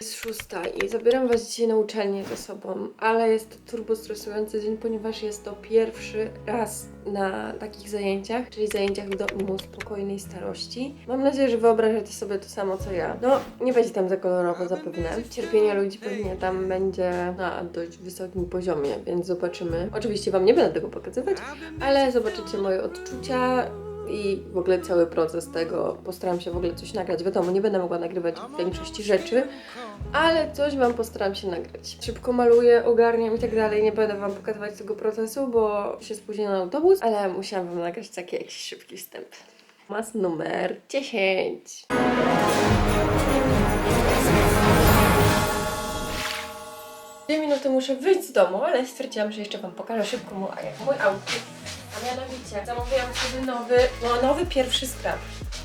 Jest szósta i zabieram Was dzisiaj na uczelnię ze sobą, ale jest to turbo stresujący dzień, ponieważ jest to pierwszy raz na takich zajęciach, czyli zajęciach w domu spokojnej starości. Mam nadzieję, że wyobrażacie sobie to samo co ja. No, nie będzie tam za kolorowo zapewne. Cierpienie ludzi pewnie tam będzie na dość wysokim poziomie, więc zobaczymy. Oczywiście Wam nie będę tego pokazywać, ale zobaczycie moje odczucia, i w ogóle cały proces tego. Postaram się w ogóle coś nagrać. Wiadomo, nie będę mogła nagrywać większości rzeczy, ale coś Wam postaram się nagrać. Szybko maluję, ogarniam i tak dalej. Nie będę Wam pokazywać tego procesu, bo się spóźnię na autobus, ale musiałam Wam nagrać taki jakiś szybki wstęp. Mas numer 10. Dwie minuty muszę wyjść z domu, ale stwierdziłam, że jeszcze Wam pokażę szybko mój, mój outfit. A mianowicie zamówiłam sobie nowy, no nowy pierwszy skrap.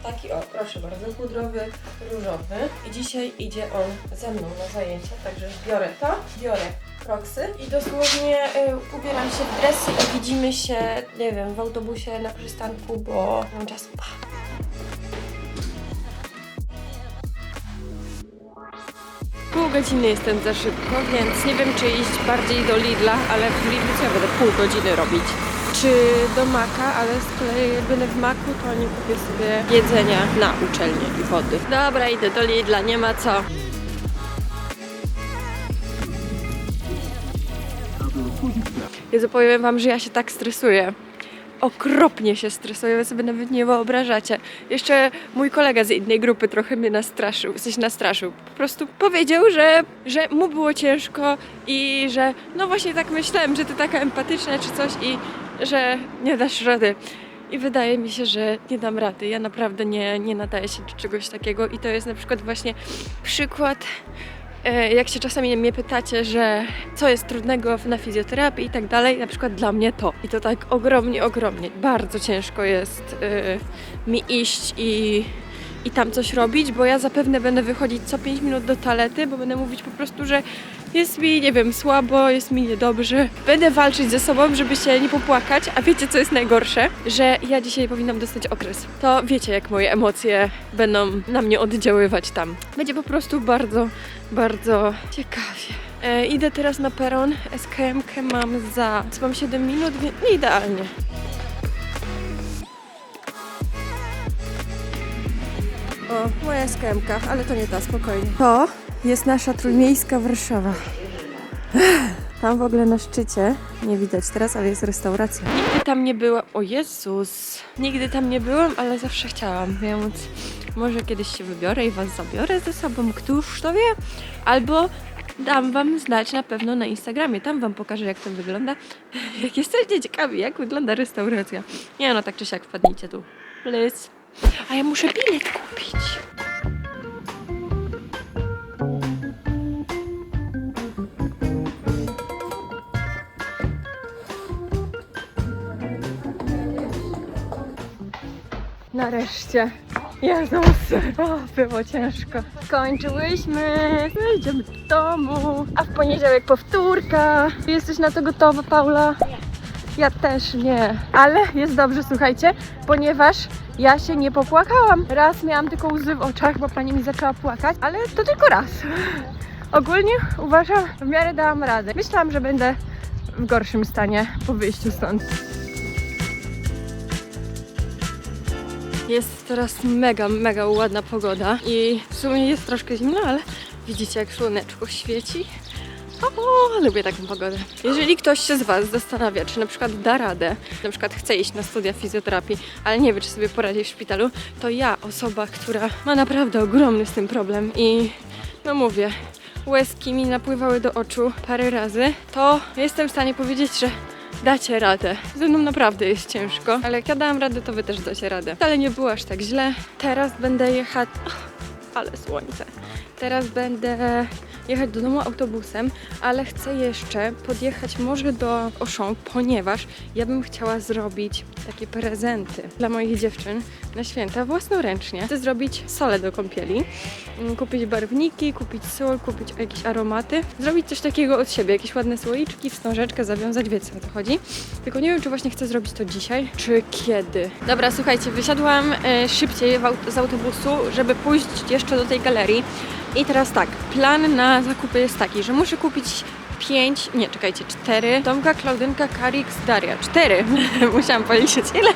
Taki o, proszę bardzo, pudrowy, różowy. I dzisiaj idzie on ze mną na zajęcia, także biorę to, biorę proksy i dosłownie y, ubieram się w dresy i widzimy się, nie wiem, w autobusie na przystanku, bo mam czasu. Godziny jestem za szybko, więc nie wiem czy iść bardziej do Lidla, ale w Lidlu ja będę pół godziny robić? Czy do Maka, ale z kolei jak będę w Maku, to nie kupię sobie jedzenia na uczelnię i wody. Dobra, idę do Lidla, nie ma co. Jezu, powiem wam, że ja się tak stresuję. Okropnie się stresuję, wy sobie nawet nie wyobrażacie. Jeszcze mój kolega z innej grupy trochę mnie nastraszył, coś nastraszył. Po prostu powiedział, że, że mu było ciężko i że no właśnie tak myślałem, że ty taka empatyczna czy coś i że nie dasz rady. I wydaje mi się, że nie dam rady. Ja naprawdę nie, nie nadaję się do czegoś takiego i to jest na przykład właśnie przykład jak się czasami mnie pytacie, że co jest trudnego na fizjoterapii i tak dalej, na przykład dla mnie to. I to tak ogromnie, ogromnie. Bardzo ciężko jest e, mi iść i, i tam coś robić, bo ja zapewne będę wychodzić co 5 minut do toalety, bo będę mówić po prostu, że jest mi, nie wiem, słabo, jest mi niedobrze. Będę walczyć ze sobą, żeby się nie popłakać, a wiecie co jest najgorsze? Że ja dzisiaj powinnam dostać okres. To wiecie, jak moje emocje będą na mnie oddziaływać tam. Będzie po prostu bardzo, bardzo ciekawie. E, idę teraz na peron. SKM-kę mam za mam 7 minut, więc nie idealnie. Moja SKM-ka, ale to nie ta, spokojnie. To jest nasza trójmiejska Warszawa. Tam w ogóle na szczycie, nie widać teraz, ale jest restauracja. Nigdy tam nie byłam, o Jezus, nigdy tam nie byłam, ale zawsze chciałam, więc może kiedyś się wybiorę i Was zabiorę ze sobą, któż to wie? Albo dam Wam znać na pewno na Instagramie, tam Wam pokażę jak to wygląda. Jak jesteście ciekawi, jak wygląda restauracja. Nie no, tak czy siak wpadnijcie tu, please. A ja muszę bilet kupić. Nareszcie. Jezus, o, było ciężko. Skończyłyśmy, idziemy do domu, a w poniedziałek powtórka. Jesteś na to gotowa, Paula? Ja też nie, ale jest dobrze, słuchajcie, ponieważ ja się nie popłakałam. Raz miałam tylko łzy w oczach, bo pani mi zaczęła płakać, ale to tylko raz. Ogólnie uważam, w miarę dałam radę. Myślałam, że będę w gorszym stanie po wyjściu stąd. Jest teraz mega, mega ładna pogoda i w sumie jest troszkę zimno, ale widzicie jak słoneczko świeci. O, lubię taką pogodę. Jeżeli ktoś się z Was zastanawia, czy na przykład da radę, na przykład chce iść na studia fizjoterapii, ale nie wie, czy sobie poradzi w szpitalu, to ja, osoba, która ma naprawdę ogromny z tym problem i no mówię, łezki mi napływały do oczu parę razy, to jestem w stanie powiedzieć, że dacie radę. Ze mną naprawdę jest ciężko, ale jak ja dałam radę, to wy też dacie radę. Wcale nie było aż tak źle. Teraz będę jechać... Ale słońce. Teraz będę jechać do domu autobusem, ale chcę jeszcze podjechać może do Auchan, ponieważ ja bym chciała zrobić takie prezenty dla moich dziewczyn na święta własnoręcznie. Chcę zrobić solę do kąpieli, mm, kupić barwniki, kupić sól, kupić jakieś aromaty, zrobić coś takiego od siebie, jakieś ładne słoiczki, wstążeczkę zawiązać, wiecie o to chodzi. Tylko nie wiem, czy właśnie chcę zrobić to dzisiaj, czy kiedy. Dobra, słuchajcie, wysiadłam e, szybciej z autobusu, żeby pójść jeszcze do tej galerii, I teraz tak, plan na zakupy jest taki, że muszę kupić pięć, nie czekajcie, cztery. Tomka, Klaudynka, Karix, Daria. Cztery. Musiałam policzyć. Ile,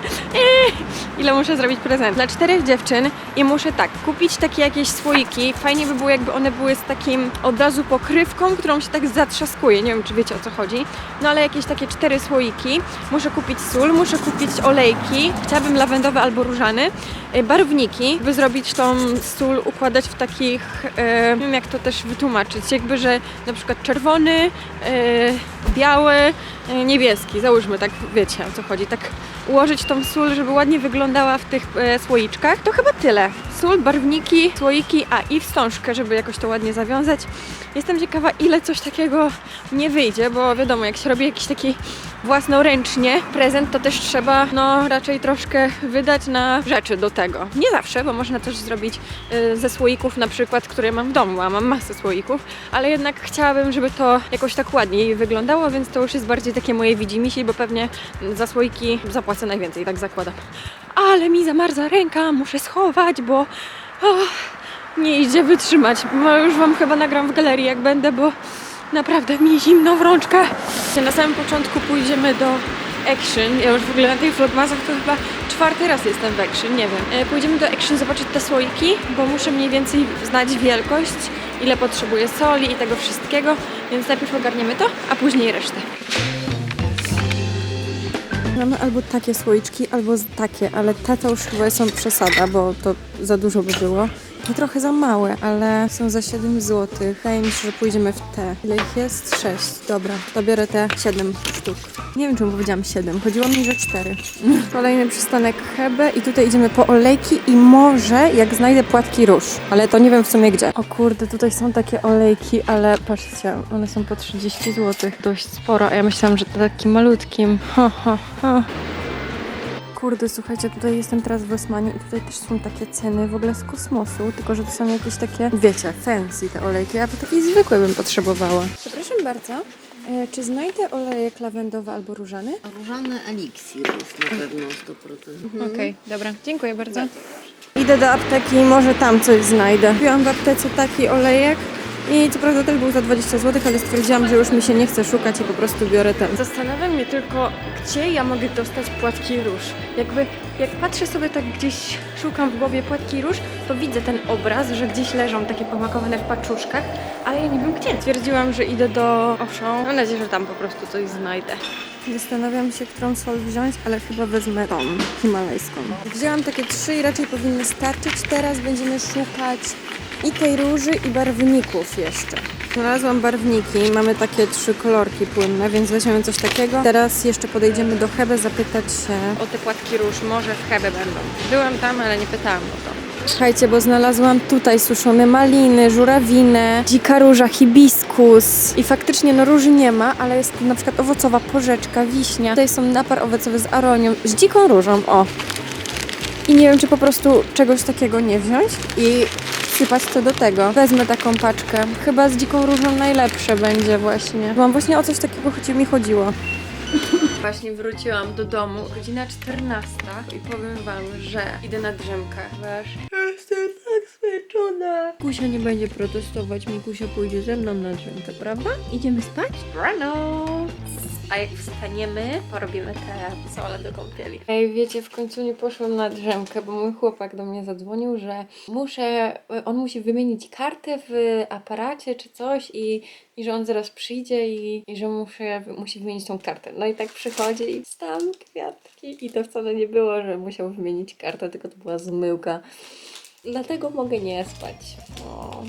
ile muszę zrobić prezent. Dla czterech dziewczyn i muszę tak, kupić takie jakieś słoiki. Fajnie by było, jakby one były z takim od razu pokrywką, którą się tak zatrzaskuje. Nie wiem, czy wiecie o co chodzi. No ale jakieś takie cztery słoiki. Muszę kupić sól, muszę kupić olejki. Chciałabym lawendowy albo różany. E, Barwniki, by zrobić tą sól, układać w takich, e, nie wiem jak to też wytłumaczyć, jakby, że na przykład czerwony, e, biały, e, niebieski, załóżmy, tak wiecie o co chodzi, tak ułożyć tą sól, żeby ładnie wyglądała w tych e, słoiczkach. To chyba tyle. Sól, barwniki, słoiki, a i wstążkę, żeby jakoś to ładnie zawiązać. Jestem ciekawa, ile coś takiego nie wyjdzie, bo wiadomo, jak się robi jakiś taki własnoręcznie prezent, to też trzeba no raczej troszkę wydać na rzeczy do tego. Nie zawsze, bo można też zrobić y, ze słoików na przykład, które mam w domu, a mam masę słoików, ale jednak chciałabym, żeby to jakoś tak ładniej wyglądało, więc to już jest bardziej takie moje widzimisię, bo pewnie za słoiki zapłacę najwięcej, tak zakładam. Ale mi zamarza ręka, muszę schować, bo o, nie idzie wytrzymać. No, już Wam chyba nagram w galerii, jak będę, bo naprawdę mi zimno w rączkach. Na samym początku pójdziemy do Action. Ja już w ogóle na tych vlogmasach to chyba czwarty raz jestem w Action, nie wiem. E, Pójdziemy do Action zobaczyć te słoiki, bo muszę mniej więcej znać wielkość, ile potrzebuję soli i tego wszystkiego, więc najpierw ogarniemy to, a później resztę. Mamy albo takie słoiczki, albo takie, ale te to już chyba są przesada, bo to za dużo by było. I trochę za małe, ale są za 7 zł. Wydaje mi się, że pójdziemy w te. Ile ich jest? 6. Dobra, to biorę te 7 sztuk. Nie wiem, czemu powiedziałam 7. Chodziło mi, że 4. Kolejny przystanek Hebe i tutaj idziemy po olejki i może jak znajdę płatki róż. Ale to nie wiem w sumie gdzie. O kurde, tutaj są takie olejki, ale patrzcie, one są po 30 zł. Dość sporo, a ja myślałam, że to takim malutkim. Ha, ha, ha. Kurde, słuchajcie, tutaj jestem teraz w Rosmanie i tutaj też są takie ceny w ogóle z kosmosu, tylko że to są jakieś takie, wiecie, fancy te olejki, a to takie zwykłe bym potrzebowała. Przepraszam bardzo, e, czy znajdę olejek lawendowy albo różany? Różany eliksir jest na pewno 100%. Okej, dobra, dziękuję bardzo. Idę do apteki i może tam coś znajdę. Kupiłam w aptece taki olejek i co prawda też był za 20 zł, ale stwierdziłam, że już mi się nie chce szukać i po prostu biorę ten. Zastanawiam mnie tylko, gdzie ja mogę dostać płatki róż. Jakby, jak patrzę sobie tak gdzieś, szukam w głowie płatki róż, to widzę ten obraz, że gdzieś leżą takie pomakowane w paczuszkach, ale ja nie wiem gdzie. Stwierdziłam, że idę do Auchan. Mam nadzieję, że tam po prostu coś znajdę. Zastanawiam się, którą sol wziąć, ale chyba wezmę tą himalajską. Wzięłam takie trzy i raczej powinny starczyć. Teraz będziemy szukać i tej róży, i barwników jeszcze. Znalazłam barwniki, mamy takie trzy kolorki płynne, więc weźmiemy coś takiego. Teraz jeszcze podejdziemy do Hebe zapytać się o te płatki róż, może w Hebe będą. Byłam tam, ale nie pytałam o to. Słuchajcie, bo znalazłam tutaj suszone maliny, żurawinę, dzika róża, hibiskus. I faktycznie no róży nie ma, ale jest tu na przykład owocowa porzeczka, wiśnia. Tutaj są napar owocowy z aronią, z dziką różą, o. I nie wiem, czy po prostu czegoś takiego nie wziąć i wsypać to do tego. Wezmę taką paczkę. Chyba z dziką różą najlepsze będzie właśnie. Mam właśnie o coś takiego choć mi chodziło. Właśnie wróciłam do domu, godzina 14 i powiem wam, że idę na drzemkę. Wiesz, jestem tak zmęczona. Kusia nie będzie protestować, Mikusia pójdzie ze mną na drzemkę, prawda? Idziemy spać? Rano! A jak wstaniemy, porobimy te sole do kąpieli. Ej, wiecie, w końcu nie poszłam na drzemkę, bo mój chłopak do mnie zadzwonił, że muszę, on musi wymienić kartę w aparacie czy coś i, i że on zaraz przyjdzie i, i że muszę, musi wymienić tą kartę. No i tak przychodzi i tam kwiatki i to wcale nie było, że musiał wymienić kartę, tylko to była zmyłka. Dlatego mogę nie spać. O,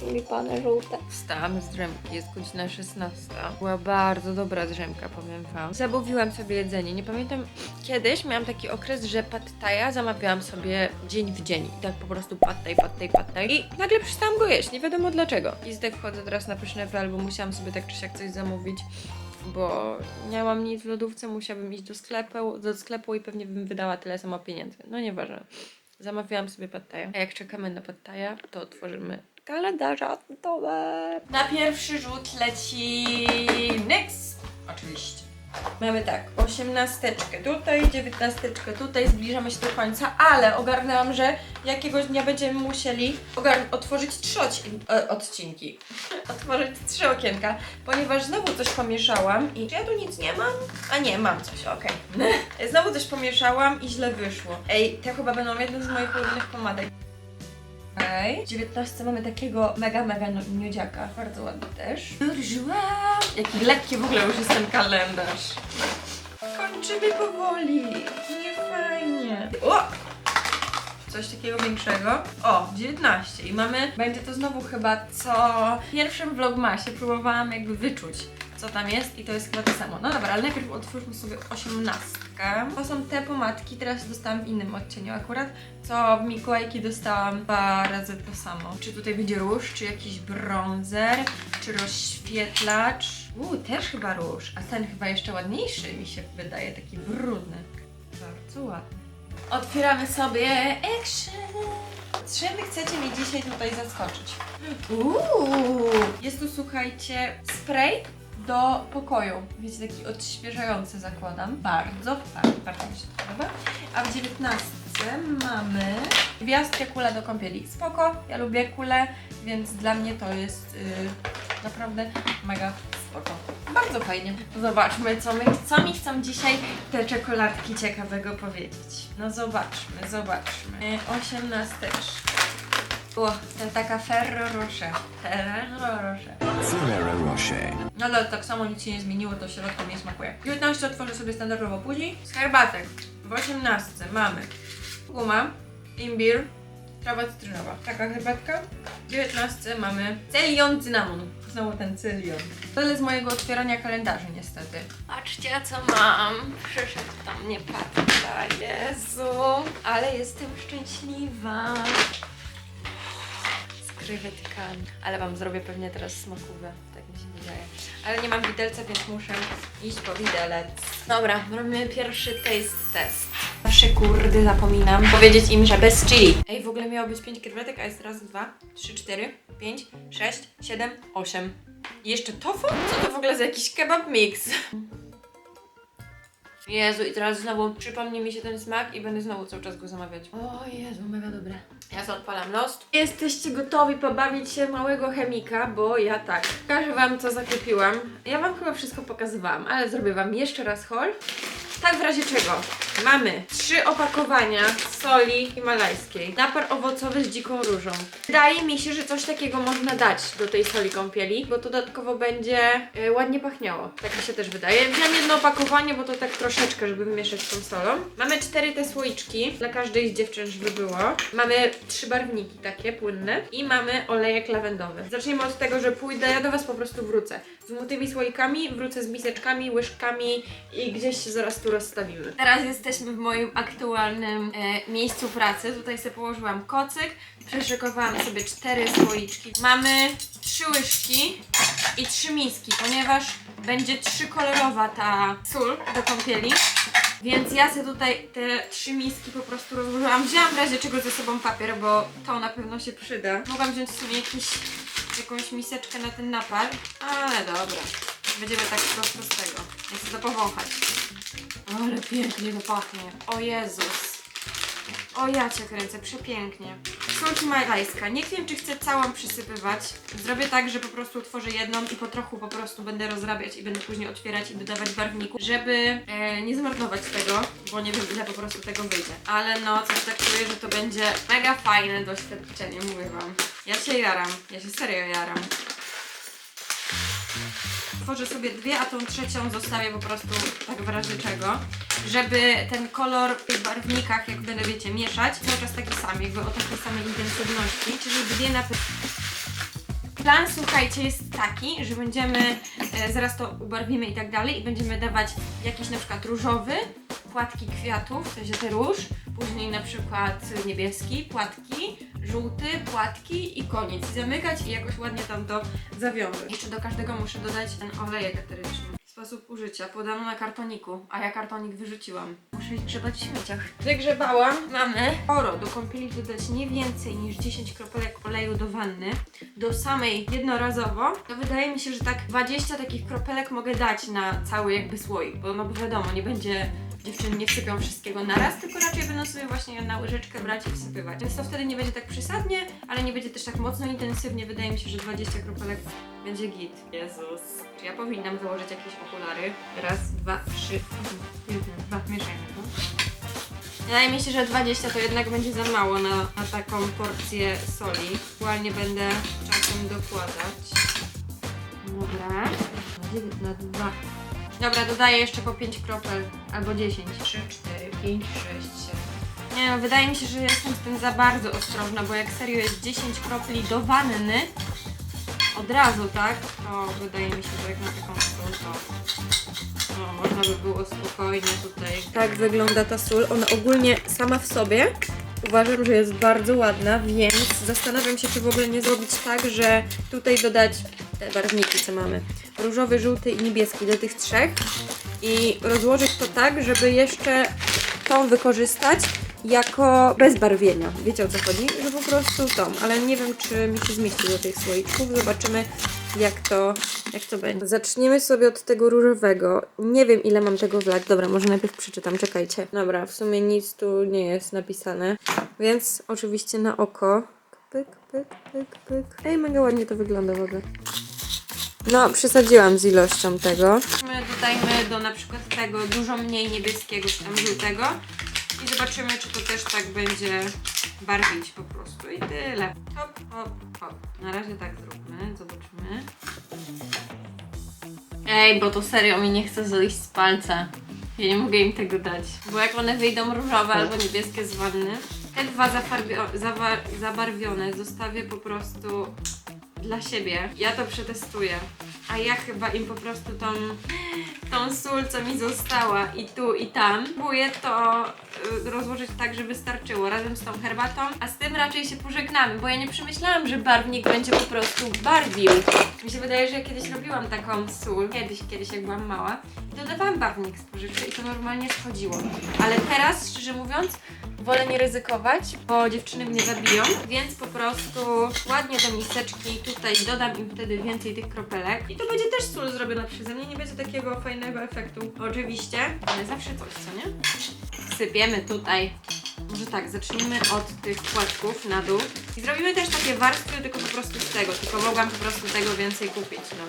tulipany żółte. Wstałam z drzemki, jest godzina 16. Była bardzo dobra drzemka, powiem wam. Zamówiłam sobie jedzenie. Nie pamiętam, kiedyś miałam taki okres, że pad thaja zamawiałam sobie dzień w dzień. I tak po prostu thai, pad thai. I nagle przestałam go jeść, nie wiadomo dlaczego. I zdech wchodzę teraz na pyszne bo musiałam sobie tak czy siak coś zamówić bo nie nic w lodówce, musiałabym iść do sklepu, do sklepu i pewnie bym wydała tyle samo pieniędzy. No nieważne. Zamawiałam sobie pattaja. A jak czekamy na pattaja, to otworzymy kalendarze adwentowe. Na pierwszy rzut leci Nyx. Oczywiście. Mamy tak, osiemnasteczkę tutaj, dziewiętnasteczkę tutaj, zbliżamy się do końca, ale ogarnęłam, że jakiegoś dnia będziemy musieli otworzyć trzy odci- e, odcinki. otworzyć trzy okienka, ponieważ znowu coś pomieszałam i... Czy ja tu nic nie mam? A nie, mam coś, okej. znowu coś pomieszałam i źle wyszło. Ej, te chyba będą jedne z moich ulubionych pomadek. Okej. W 19 mamy takiego mega, mega nu- nudziaka. Bardzo ładny też. Jaki lekki w ogóle już jest ten kalendarz. Kończymy powoli. Nie fajnie. O! Coś takiego większego. O, 19. I mamy, będzie to znowu chyba co w pierwszym vlogmasie próbowałam jakby wyczuć, co tam jest i to jest chyba to samo. No dobra, ale najpierw otwórzmy sobie 18. To są te pomadki, teraz dostałam w innym odcieniu akurat, co w Mikołajki dostałam dwa razy to samo. Czy tutaj będzie róż, czy jakiś bronzer, czy rozświetlacz. Uuu, też chyba róż, a ten chyba jeszcze ładniejszy mi się wydaje, taki brudny. Bardzo ładny. Otwieramy sobie action. Czym chcecie mi dzisiaj tutaj zaskoczyć? Uuu, jest tu słuchajcie spray do pokoju. Wiecie, taki odświeżający zakładam. Bardzo bardzo mi się to podoba. A w 19 mamy gwiazdkę kula do kąpieli. Spoko, ja lubię kule, więc dla mnie to jest yy, naprawdę mega spoko. Bardzo fajnie. Zobaczmy, co, my, co mi chcą dzisiaj te czekoladki ciekawego powiedzieć. No zobaczmy, zobaczmy. Yy, 18 o, to taka Ferro Rocher. Ferrero Rocher. Ferrero Rocher. No ale tak samo nic się nie zmieniło, to środka nie smakuje. 19 otworzę sobie standardowo później. Z herbatek w 18 mamy guma, imbir, trawa cytrynowa. Taka herbatka. W 19 mamy celion cynamon. Znowu ten celion. Tyle z mojego otwierania kalendarzy niestety. Patrzcie co mam. Przyszedł tam nie patrzę. Jezu. Ale jestem szczęśliwa krewetkami. Ale Wam zrobię pewnie teraz smakówę, tak mi się wydaje. Ale nie mam widelca, więc muszę iść po widelec. Dobra, robimy pierwszy taste test. Zawsze kurde zapominam powiedzieć im, że bez chili. Ej, w ogóle miało być 5 krewetek, a jest raz, dwa, trzy, cztery, pięć, sześć, siedem, osiem. I jeszcze tofu? Co to w ogóle za jakiś kebab mix? Jezu, i teraz znowu przypomni mi się ten smak i będę znowu cały czas go zamawiać. O Jezu, mega dobre. Ja sobie odpalam lost. Jesteście gotowi pobawić się małego chemika, bo ja tak. Pokażę Wam, co zakupiłam. Ja Wam chyba wszystko pokazywałam, ale zrobię Wam jeszcze raz haul. Tak w razie czego? Mamy trzy opakowania soli himalajskiej. Napar owocowy z dziką różą. Wydaje mi się, że coś takiego można dać do tej soli kąpieli, bo to dodatkowo będzie e, ładnie pachniało. Tak mi się też wydaje. Wziąłem jedno opakowanie, bo to tak troszeczkę, żeby wymieszać z tą solą. Mamy cztery te słoiczki, dla każdej z dziewczyn, żeby było. Mamy trzy barwniki takie płynne i mamy olejek lawendowy. Zacznijmy od tego, że pójdę, ja do Was po prostu wrócę. Tymi słoikami, wrócę z miseczkami, łyżkami i gdzieś się zaraz tu rozstawimy. Teraz jesteśmy w moim aktualnym e, miejscu pracy. Tutaj sobie położyłam kocyk, przeszykowałam sobie cztery słoiczki. Mamy trzy łyżki i trzy miski, ponieważ będzie trzykolorowa ta sól do kąpieli. Więc ja sobie tutaj te trzy miski po prostu rozłożyłam. Wzięłam w razie czego ze sobą papier, bo to na pewno się przyda. Mogłam wziąć sobie jakiś, jakąś miseczkę na ten napar, ale dobra. Będziemy tak prosto z tego. Ja chcę to powąchać. Ale pięknie to pachnie. O Jezus. O ja cię kręcę, przepięknie. Sól himalajska. Nie wiem, czy chcę całą przysypywać. Zrobię tak, że po prostu utworzę jedną i po trochu po prostu będę rozrabiać i będę później otwierać i dodawać barwników, żeby e, nie zmarnować tego, bo nie wiem ile po prostu tego wyjdzie. Ale no, coś tak czuję, że to będzie mega fajne doświadczenie, mówię wam. Ja się jaram, ja się serio jaram. Tworzę sobie dwie, a tą trzecią zostawię po prostu tak w razie czego, żeby ten kolor w tych barwnikach, jak będę wiecie, mieszać, cały czas taki sam, jakby o takiej samej intensywności, czyli dwie na Plan, słuchajcie, jest taki, że będziemy, e, zaraz to ubarwimy i tak dalej, i będziemy dawać jakiś na przykład różowy, płatki kwiatów, w sensie te róż, później na przykład niebieski, płatki, żółty, płatki i koniec. Zamykać i jakoś ładnie tam to zawiązać. Jeszcze do każdego muszę dodać ten olejek eteryczny. Sposób użycia. Podano na kartoniku, a ja kartonik wyrzuciłam. Muszę grzebać w śmieciach. Wygrzebałam. Mamy oro. Do kąpieli dodać nie więcej niż 10 kropelek oleju do wanny. Do samej jednorazowo. To wydaje mi się, że tak 20 takich kropelek mogę dać na cały jakby słoik, bo no bo wiadomo, nie będzie dziewczyny nie wsypią wszystkiego na raz, tylko raczej będą sobie właśnie na łyżeczkę brać i wsypywać. Więc to wtedy nie będzie tak przesadnie, ale nie będzie też tak mocno intensywnie. Wydaje mi się, że 20 kropelek będzie git. Jezus. Czy ja powinnam założyć jakieś okulary? Raz, dwa, trzy, jeden, dwa, mieszajmy to. Wydaje mi się, że 20 to jednak będzie za mało na, na taką porcję soli. Aktualnie będę czasem dokładać. Dobra. Na dwa. Dobra, dodaję jeszcze po 5 kropel. Albo 10. 3, 4, 5, 6, 7. Nie no, wydaje mi się, że jestem z tym za bardzo ostrożna, bo jak serio jest 10 kropli do wanny, od razu, tak? To wydaje mi się, że jak na taką sól, to no, można by było spokojnie tutaj. Tak wygląda ta sól. Ona ogólnie sama w sobie uważam, że jest bardzo ładna, więc zastanawiam się, czy w ogóle nie zrobić tak, że tutaj dodać te barwniki, co mamy. Różowy, żółty i niebieski do tych trzech i rozłożyć to tak, żeby jeszcze tą wykorzystać jako bez barwienia. Wiecie o co chodzi? Że po prostu tą, ale nie wiem, czy mi się zmieści do tych słoiczków. Zobaczymy, jak to, jak to będzie. Zaczniemy sobie od tego różowego. Nie wiem, ile mam tego wlać. Dobra, może najpierw przeczytam, czekajcie. Dobra, w sumie nic tu nie jest napisane, więc oczywiście na oko. Pyk, pyk, pyk, pyk. Ej, mega ładnie to wygląda w ogóle. No, przesadziłam z ilością tego. My dodajmy do na przykład tego dużo mniej niebieskiego czy tam żółtego i zobaczymy, czy to też tak będzie barwić po prostu. I tyle. Hop, hop, hop. Na razie tak zróbmy, zobaczymy. Ej, bo to serio mi nie chce zejść z palca. Ja nie mogę im tego dać. Bo jak one wyjdą różowe albo niebieskie z wanny, te zafarbio- zawa- zabarwione zostawię po prostu dla siebie. Ja to przetestuję. A ja chyba im po prostu tą, tą sól, co mi została i tu i tam, próbuję to y, rozłożyć tak, żeby starczyło razem z tą herbatą, a z tym raczej się pożegnamy, bo ja nie przemyślałam, że barwnik będzie po prostu barwił. Mi się wydaje, że ja kiedyś robiłam taką sól, kiedyś, kiedyś jak byłam mała, i dodawałam barwnik spożywczy i to normalnie schodziło. Ale teraz, szczerze mówiąc, wolę nie ryzykować, bo dziewczyny mnie zabiją, więc po prostu ładnie do miseczki tutaj dodam im wtedy więcej tych kropelek i to będzie też sól zrobiona przeze mnie, nie będzie takiego fajnego efektu, oczywiście, ale zawsze coś, co nie? Sypiemy tutaj. Może tak, zacznijmy od tych płatków na dół i zrobimy też takie warstwy, tylko po prostu z tego, tylko mogłam po prostu tego więcej kupić, no.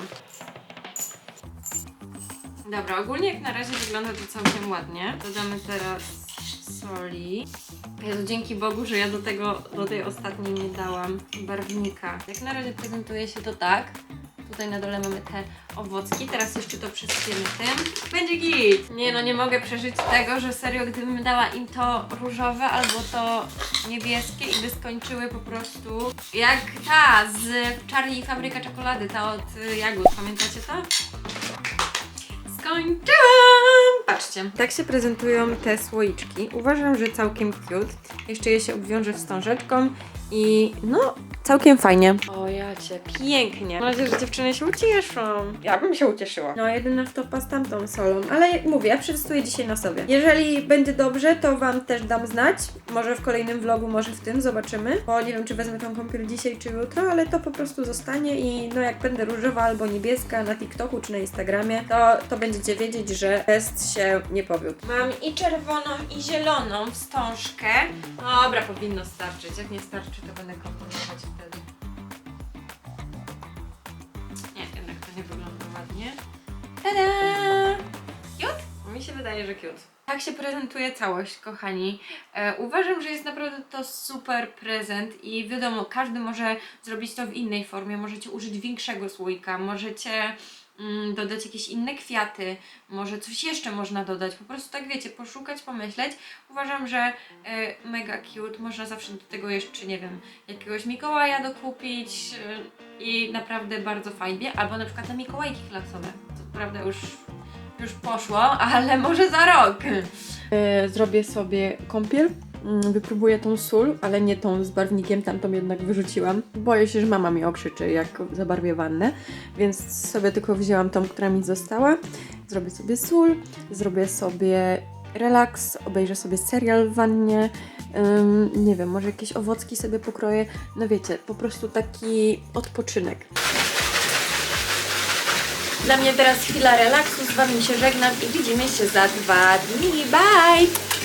Dobra, ogólnie jak na razie wygląda to całkiem ładnie. Dodamy teraz soli. Jezu, dzięki Bogu, że ja do tego, do tej ostatniej nie dałam barwnika. Jak na razie prezentuje się to tak. Tutaj na dole mamy te owocki, teraz jeszcze to przesypiemy tym. Będzie git! Nie no, nie mogę przeżyć tego, że serio, gdybym dała im to różowe albo to niebieskie i by skończyły po prostu jak ta z Charlie Fabryka Czekolady, ta od jagód, pamiętacie to? Skończyłam! Patrzcie. Tak się prezentują te słoiczki. Uważam, że całkiem cute. Jeszcze je się obwiążę wstążeczką i no, całkiem fajnie. O jacie, pięknie. Mam nadzieję, że dziewczyny się ucieszą. Ja bym się ucieszyła. No, jedyna wtopa z tamtą solą, ale mówię, ja przetestuję dzisiaj na sobie. Jeżeli będzie dobrze, to Wam też dam znać. Może w kolejnym vlogu, może w tym, zobaczymy. Bo nie wiem, czy wezmę tą kąpiel dzisiaj, czy jutro, ale to po prostu zostanie i no jak będę różowa albo niebieska na TikToku czy na Instagramie, to, to będziecie wiedzieć, że test się nie powiódł. Mam i czerwoną, i zieloną wstążkę. Dobra, powinno starczyć. Jak nie starczy, to będę komponować wydaje, że cute. Tak się prezentuje całość, kochani. E, uważam, że jest naprawdę to super prezent i wiadomo, każdy może zrobić to w innej formie. Możecie użyć większego słoika, możecie mm, dodać jakieś inne kwiaty, może coś jeszcze można dodać. Po prostu tak wiecie, poszukać, pomyśleć. Uważam, że e, mega cute. Można zawsze do tego jeszcze, nie wiem, jakiegoś Mikołaja dokupić e, i naprawdę bardzo fajnie. Albo na przykład na Mikołajki klasowe. To prawda już już poszło, ale może za rok. E, zrobię sobie kąpiel. Mm, Wypróbuję tą sól, ale nie tą z barwnikiem, tamtą jednak wyrzuciłam. Boję się, że mama mi okrzyczy, jak zabarwię wannę, więc sobie tylko wzięłam tą, która mi została. Zrobię sobie sól, zrobię sobie relaks, obejrzę sobie serial w wannie, ym, nie wiem, może jakieś owocki sobie pokroję. No wiecie, po prostu taki odpoczynek. Dla mnie teraz chwila relaksu, z Wami się żegnam i widzimy się za dwa dni. Bye!